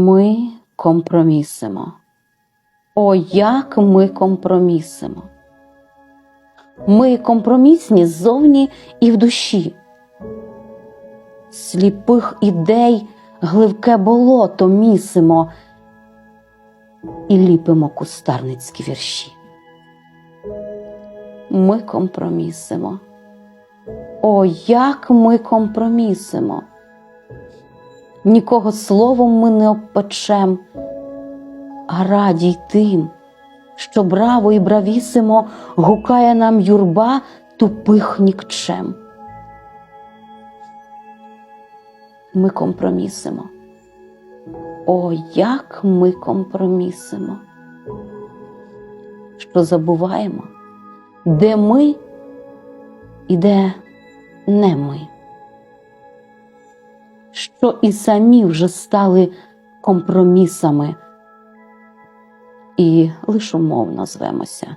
Ми компромісимо. О, як ми компромісимо. Ми компромісні ззовні і в душі. Сліпих ідей гливке болото місимо і ліпимо кустарницькі вірші. Ми компромісимо. О, як ми компромісимо. Нікого словом ми не обпечем, а раді й тим, що браво і бравісимо гукає нам юрба тупих нікчем. Ми компромісимо. О, як ми компромісимо, що забуваємо, де ми і де не ми, що і самі вже стали компромісами, і лиш умовно звемося